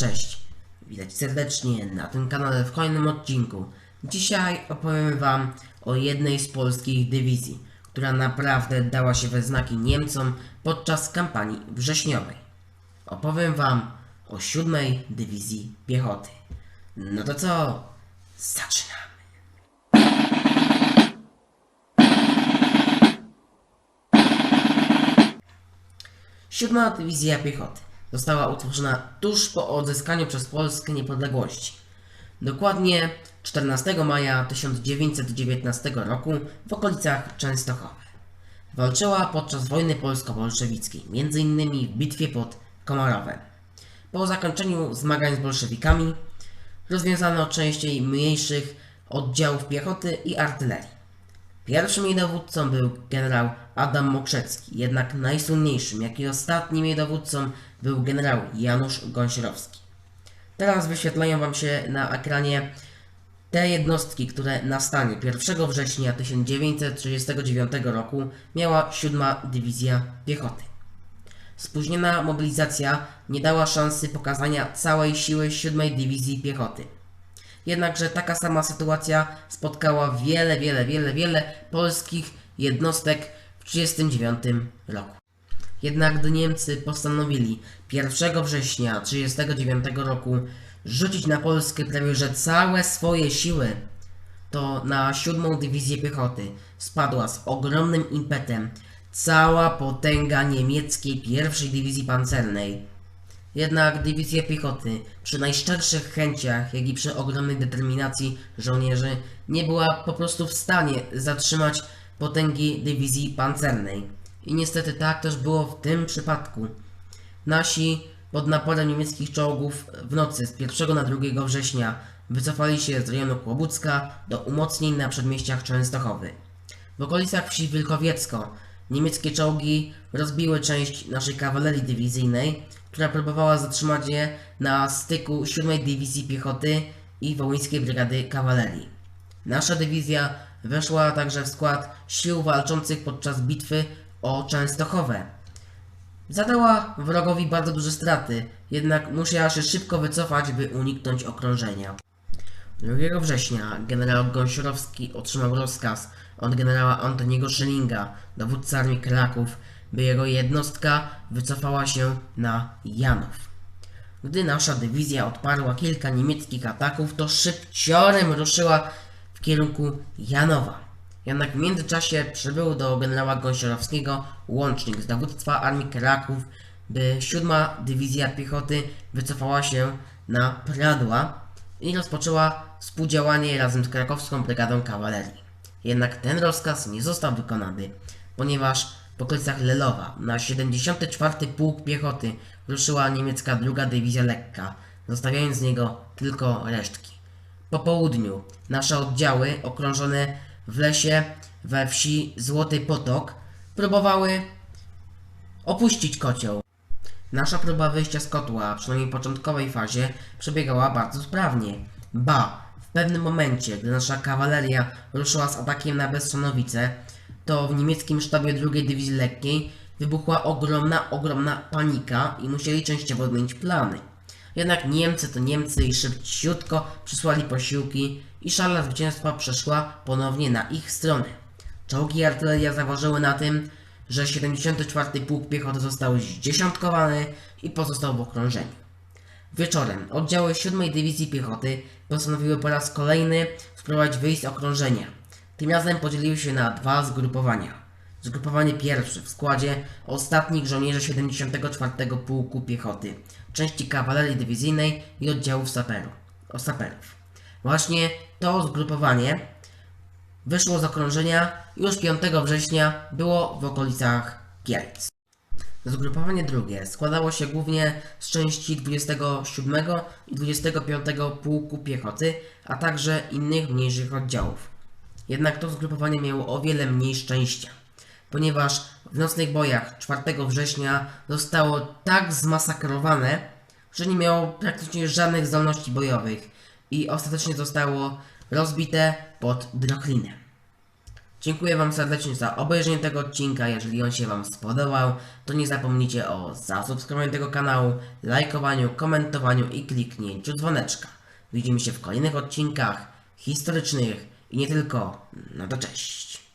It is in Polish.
Cześć, witajcie serdecznie na tym kanale w kolejnym odcinku. Dzisiaj opowiem Wam o jednej z polskich dywizji, która naprawdę dała się we znaki Niemcom podczas kampanii wrześniowej. Opowiem Wam o siódmej dywizji piechoty. No to co? Zaczynamy! Siódma Dywizja Piechoty została utworzona tuż po odzyskaniu przez Polskę niepodległości. Dokładnie 14 maja 1919 roku w okolicach Częstochowy. Walczyła podczas wojny polsko-bolszewickiej, m.in. w bitwie pod Komarowem. Po zakończeniu zmagań z bolszewikami rozwiązano częściej mniejszych oddziałów piechoty i artylerii. Pierwszym jej dowódcą był generał Adam Mokrzecki, jednak najsłynniejszym, jak i ostatnim jej dowódcą był generał Janusz Gąsierowski. Teraz wyświetlają Wam się na ekranie te jednostki, które na stanie 1 września 1939 roku miała 7 Dywizja Piechoty. Spóźniona mobilizacja nie dała szansy pokazania całej siły 7 Dywizji Piechoty. Jednakże taka sama sytuacja spotkała wiele, wiele, wiele, wiele polskich jednostek w 1939 roku. Jednak gdy Niemcy postanowili 1 września 1939 roku rzucić na Polskę prawie że całe swoje siły, to na 7 Dywizję Piechoty spadła z ogromnym impetem cała potęga niemieckiej pierwszej Dywizji Pancernej. Jednak dywizja piechoty, przy najszczerszych chęciach, jak i przy ogromnej determinacji żołnierzy, nie była po prostu w stanie zatrzymać potęgi dywizji pancernej. I niestety tak też było w tym przypadku. Nasi pod naporem niemieckich czołgów w nocy z 1 na 2 września wycofali się z rejonu Kłobucka do umocnień na przedmieściach Częstochowy. W okolicach wsi Wilkowiecko niemieckie czołgi rozbiły część naszej kawalerii dywizyjnej, która próbowała zatrzymać je na styku 7 Dywizji Piechoty i Wołyńskiej Brygady Kawalerii. Nasza dywizja weszła także w skład sił walczących podczas bitwy o Częstochowę. Zadała wrogowi bardzo duże straty, jednak musiała się szybko wycofać, by uniknąć okrążenia. 2 września generał Gąsiorowski otrzymał rozkaz od generała Antoniego Schellinga, dowódcy armii Kraków, by jego jednostka wycofała się na Janów. Gdy nasza dywizja odparła kilka niemieckich ataków, to szybciorem ruszyła w kierunku Janowa. Jednak w międzyczasie przybył do generała Gąsiorowskiego łącznik z dowództwa armii Kraków, by 7 Dywizja Piechoty wycofała się na Pradła i rozpoczęła współdziałanie razem z krakowską brygadą kawalerii. Jednak ten rozkaz nie został wykonany, ponieważ w okolicach Lelowa na 74. Pułk Piechoty ruszyła niemiecka druga dywizja lekka, zostawiając z niego tylko resztki. Po południu nasze oddziały okrążone w lesie we wsi Złoty Potok próbowały opuścić kocioł. Nasza próba wyjścia z kotła, przynajmniej w początkowej fazie, przebiegała bardzo sprawnie. Ba, w pewnym momencie, gdy nasza kawaleria ruszyła z atakiem na Bessanowice, to w niemieckim sztabie II Dywizji Lekkiej wybuchła ogromna, ogromna panika i musieli częściowo zmienić plany. Jednak Niemcy to Niemcy i szybciutko przysłali posiłki i szala zwycięstwa przeszła ponownie na ich stronę. Czołgi i artyleria zaważyły na tym, że 74. Pułk Piechoty został zdziesiątkowany i pozostał w okrążeniu. Wieczorem oddziały 7 Dywizji Piechoty postanowiły po raz kolejny spróbować wyjść z okrążenia. Tym razem podzieliły się na dwa zgrupowania. Zgrupowanie pierwsze w składzie ostatnich żołnierzy 74 Pułku Piechoty, części kawalerii dywizyjnej i oddziałów saperów. O saperów. Właśnie to zgrupowanie wyszło z okrążenia i już 5 września było w okolicach Kielc. Zgrupowanie drugie składało się głównie z części 27 i 25 Pułku Piechoty, a także innych mniejszych oddziałów. Jednak to zgrupowanie miało o wiele mniej szczęścia, ponieważ w nocnych bojach 4 września zostało tak zmasakrowane, że nie miało praktycznie żadnych zdolności bojowych i ostatecznie zostało rozbite pod Droklinem. Dziękuję Wam serdecznie za obejrzenie tego odcinka. Jeżeli on się Wam spodobał, to nie zapomnijcie o zasubskrybowaniu tego kanału, lajkowaniu, komentowaniu i kliknięciu dzwoneczka. Widzimy się w kolejnych odcinkach historycznych i nie tylko. No to cześć.